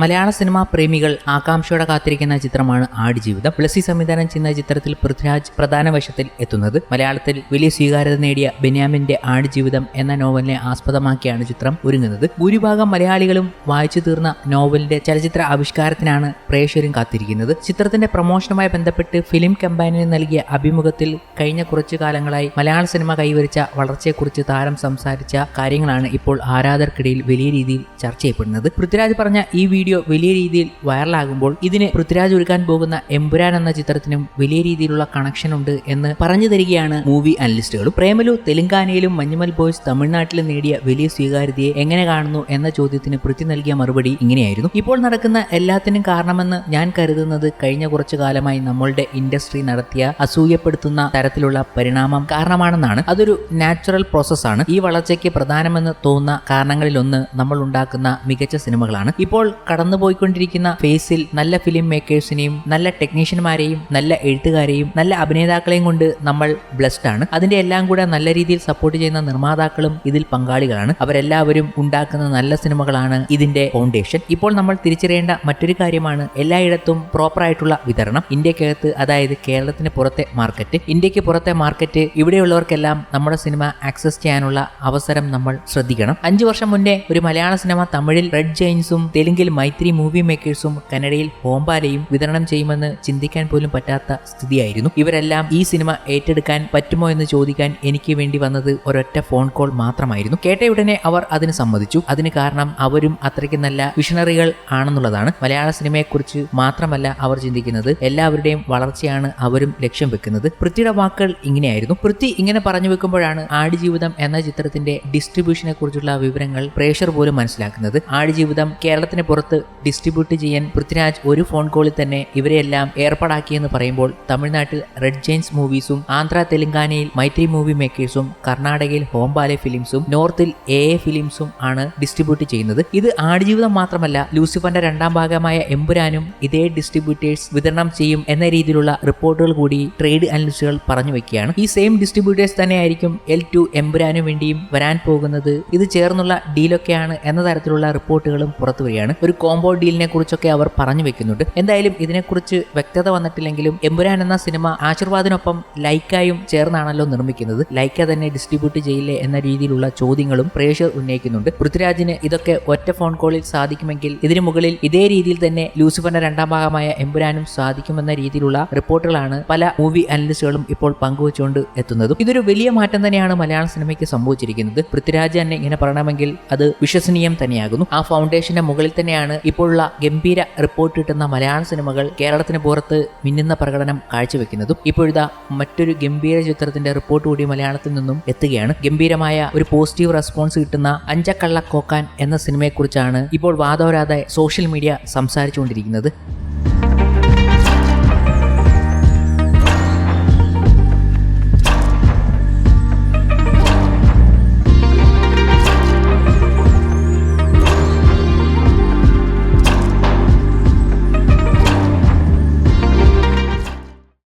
മലയാള cinema പ്രേമികൾ ആകാംക്ഷയോടെ കാത്തിരിക്കുന്ന ചിത്രമാണ് ആടുജീവിതം. പ്ലസി സംവിധാനം ചെയ്യുന്ന ചിത്രത്തിൽ പൃഥ്വിരാജ് പ്രധാന വശത്തിൽ എത്തുന്നത്. മലയാളത്തിൽ വലിയ സ്വീകാര്യത നേടിയ ബെന്യാമിന്റെ ആടുജീവിതം എന്ന നോവലിനെ ആസ്പദമാക്കിയാണ് ചിത്രം ഒരുങ്ങുന്നത്. ഭൂരിഭാഗം മലയാളികളും വായിച്ചു തീർന്ന നോവലിന്റെ ചലച്ചിത്ര ആവിഷ്കാരത്തിനാണ് പ്രേക്ഷകരും കാത്തിരിക്കുന്നത്. ചിത്രത്തിന്റെ പ്രമോഷനുമായി ബന്ധപ്പെട്ട് ഫിലിം കമ്പാനിന് നൽകിയ അഭിമുഖത്തിൽ കഴിഞ്ഞ കുറച്ചു കാലങ്ങളായി മലയാള സിനിമ കൈവരിച്ച വളർച്ചയെക്കുറിച്ച് താരം സംസാരിച്ച കാര്യങ്ങളാണ് ഇപ്പോൾ ആരാധകർക്കിടയിൽ വലിയ രീതിയിൽ ചർച്ച ചെയ്യപ്പെടുന്നത്. പൃഥ്വിരാജ് പറഞ്ഞ ഈ വീഡിയോ വലിയ രീതിയിൽ വൈറലാകുമ്പോൾ ഇതിന് പൃഥ്വിരാജ് ഒരുക്കാൻ പോകുന്ന എമ്പുരാൻ എന്ന ചിത്രത്തിനും വലിയ രീതിയിലുള്ള കണക്ഷൻ ഉണ്ട് എന്ന് പറഞ്ഞു തരികയാണ് മൂവി അനലിസ്റ്റുകളും പ്രേമലു തെലങ്കാനയിലും മഞ്ഞുമൽ ബോയ്സ് തമിഴ്നാട്ടിലും നേടിയ വലിയ സ്വീകാര്യതയെ എങ്ങനെ കാണുന്നു എന്ന ചോദ്യത്തിന് പൃഥ്വി നൽകിയ മറുപടി ഇങ്ങനെയായിരുന്നു. ഇപ്പോൾ നടക്കുന്ന എല്ലാത്തിനും കാരണമെന്ന് ഞാൻ കരുതുന്നത് കഴിഞ്ഞ കുറച്ചു കാലമായി നമ്മളുടെ ഇൻഡസ്ട്രി നടത്തിയ അസൂയപ്പെടുത്തുന്ന തരത്തിലുള്ള പരിണാമം കാരണമാണെന്നാണ്. അതൊരു നാച്ചുറൽ പ്രോസസ്സാണ് ഈ വളർച്ചയ്ക്ക് പ്രധാനമെന്ന് തോന്നുന്ന കാരണങ്ങളിലൊന്ന് നമ്മൾ ഉണ്ടാക്കുന്ന മികച്ച സിനിമകളാണ്. ഇപ്പോൾ കടന്നുപോയിക്കൊണ്ടിരിക്കുന്ന ഫേസിൽ നല്ല ഫിലിം മേക്കേഴ്സിനെയും നല്ല ടെക്നീഷ്യന്മാരെയും നല്ല എഴുത്തുകാരെയും നല്ല അഭിനേതാക്കളെയും കൊണ്ട് നമ്മൾ ബ്ലസ്ഡ് ആണ്. അതിന്റെ എല്ലാം കൂടെ നല്ല രീതിയിൽ സപ്പോർട്ട് ചെയ്യുന്ന നിർമ്മാതാക്കളും ഇതിൽ പങ്കാളികളാണ്. അവരെല്ലാവരും ഉണ്ടാക്കുന്ന നല്ല സിനിമകളാണ് ഇതിന്റെ ഫൗണ്ടേഷൻ ഇപ്പോൾ നമ്മൾ തിരിച്ചറിയേണ്ട മറ്റൊരു കാര്യമാണ് എല്ലായിടത്തും പ്രോപ്പർ ആയിട്ടുള്ള വിതരണം. ഇന്ത്യക്കകത്ത് അതായത് കേരളത്തിന് പുറത്തെ മാർക്കറ്റ് ഇന്ത്യയ്ക്ക് പുറത്തെ മാർക്കറ്റ് ഇവിടെയുള്ളവർക്കെല്ലാം നമ്മുടെ സിനിമ ആക്സസ് ചെയ്യാനുള്ള അവസരം നമ്മൾ ശ്രദ്ധിക്കണം. അഞ്ചു വർഷം മുന്നേ ഒരു മലയാള സിനിമ തമിഴിൽ റെഡ് ജെയിൻസും തെലുങ്കിൽ മൈത്രി മൂവി മേക്കേഴ്സും കന്നഡയിൽ ഹോംബാലയും വിതരണം ചെയ്യുമെന്ന് ചിന്തിക്കാൻ പോലും പറ്റാത്ത സ്ഥിതിയായിരുന്നു. ഇവരെല്ലാം ഈ സിനിമ ഏറ്റെടുക്കാൻ പറ്റുമോ എന്ന് ചോദിക്കാൻ എനിക്ക് വേണ്ടി വന്നത് ഒരൊറ്റ ഫോൺ കോൾ മാത്രമായിരുന്നു. കേട്ടയുടനെ അവർ അതിന് സമ്മതിച്ചു. അതിന് കാരണം അവരും അത്രയ്ക്ക് നല്ല വിഷണറികൾ ആണെന്നുള്ളതാണ്. മലയാള സിനിമയെക്കുറിച്ച് മാത്രമല്ല അവർ ചിന്തിക്കുന്നത്. എല്ലാവരുടെയും വളർച്ചയാണ് അവരും ലക്ഷ്യം വെക്കുന്നത്. പൃഥ്വിയുടെ വാക്കുകൾ ഇങ്ങനെയായിരുന്നു. പൃഥ്വി ഇങ്ങനെ പറഞ്ഞു വെക്കുമ്പോഴാണ് ആടുജീവിതം എന്ന ചിത്രത്തിന്റെ ഡിസ്ട്രിബ്യൂഷനെ കുറിച്ചുള്ള വിവരങ്ങൾ പ്രേക്ഷർ പോലും മനസ്സിലാക്കുന്നത്. ആടുജീവിതം കേരളത്തിന് പുറത്ത് ഡിസ്ട്രിബ്യൂട്ട് ചെയ്യാൻ പൃഥ്വിരാജ് ഒരു ഫോൺ കോളിൽ തന്നെ ഇവരെയെല്ലാം ഏർപ്പാടാക്കിയെന്ന് പറയുമ്പോൾ തമിഴ്നാട്ടിൽ റെഡ് ജെയിൻസ് മൂവീസും ആന്ധ്ര തെലങ്കാനയിൽ മൈത്രി മൂവി മേക്കേഴ്സും കർണാടകയിൽ ഹോംബാലെ ഫിലിംസും നോർത്തിൽ എ എ ഫിലിംസും ആണ് ഡിസ്ട്രിബ്യൂട്ട് ചെയ്യുന്നത്. ഇത് ആടുജീവിതം മാത്രമല്ല ലൂസിഫറിന്റെ രണ്ടാം ഭാഗമായ എമ്പുരാനും ഇതേ ഡിസ്ട്രിബ്യൂട്ടേഴ്സ് വിതരണം ചെയ്യും എന്ന രീതിയിലുള്ള റിപ്പോർട്ടുകൾ കൂടി ട്രേഡ് അനലിസ്റ്റുകൾ പറഞ്ഞു വെക്കുകയാണ്. ഈ സെയിം ഡിസ്ട്രിബ്യൂട്ടേഴ്സ് തന്നെയായിരിക്കും എൽ ടു എമ്പുരാനും വേണ്ടിയും വരാൻ പോകുന്നത്. ഇത് ചേർന്നുള്ള ഡീലൊക്കെയാണ് എന്ന തരത്തിലുള്ള റിപ്പോർട്ടുകളും പുറത്തു വരികയാണ് ഒരു കോംബോ ഡീലിനെ കുറിച്ചൊക്കെ അവർ പറഞ്ഞു വെക്കുന്നുണ്ട്. എന്തായാലും ഇതിനെക്കുറിച്ച് വ്യക്തത വന്നിട്ടില്ലെങ്കിലും എമ്പുരാൻ എന്ന സിനിമ ആശീർവാദിനൊപ്പം ലൈക്കായും ചേർന്നാണല്ലോ നിർമ്മിക്കുന്നത്. ലൈക്ക തന്നെ ഡിസ്ട്രിബ്യൂട്ട് ചെയ്യില്ലേ എന്ന രീതിയിലുള്ള ചോദ്യങ്ങളും പ്രേക്ഷകർ ഉന്നയിക്കുന്നുണ്ട്. പൃഥ്വിരാജിന് ഇതൊക്കെ ഒറ്റ ഫോൺ കോളിൽ സാധിക്കുമെങ്കിൽ ഇതിനു മുകളിൽ ഇതേ രീതിയിൽ തന്നെ ലൂസിഫറിന്റെ രണ്ടാം ഭാഗമായ എമ്പുരാനും സാധിക്കുമെന്ന രീതിയിലുള്ള റിപ്പോർട്ടുകളാണ് പല മൂവി അനലിസ്റ്റുകളും ഇപ്പോൾ പങ്കുവച്ചുകൊണ്ട് എത്തുന്നതും. ഇതൊരു വലിയ മാറ്റം തന്നെയാണ് മലയാള സിനിമയ്ക്ക് സംഭവിച്ചിരിക്കുന്നത്. പൃഥ്വിരാജ് തന്നെ ഇങ്ങനെ പറയണമെങ്കിൽ അത് വിശ്വസനീയം തന്നെയാകുന്നു. ആ ഫൗണ്ടേഷന്റെ മുകളിൽ തന്നെയാണ് ഇപ്പോഴുള്ള ഗംഭീര റിപ്പോർട്ട് കിട്ടുന്ന മലയാള സിനിമകൾ കേരളത്തിന് പുറത്ത് മിന്നുന്ന പ്രകടനം കാഴ്ചവെക്കുന്നതും. ഇപ്പോഴത്തെ മറ്റൊരു ഗംഭീര ചിത്രത്തിന്റെ റിപ്പോർട്ട് കൂടി മലയാളത്തിൽ നിന്നും എത്തുകയാണ്. ഗംഭീരമായ ഒരു പോസിറ്റീവ് റെസ്പോൺസ് കിട്ടുന്ന അഞ്ചക്കള്ള കോക്കാൻ എന്ന സിനിമയെക്കുറിച്ചാണ് ഇപ്പോൾ വാദോരാതെ സോഷ്യൽ മീഡിയ സംസാരിച്ചുകൊണ്ടിരിക്കുന്നത്.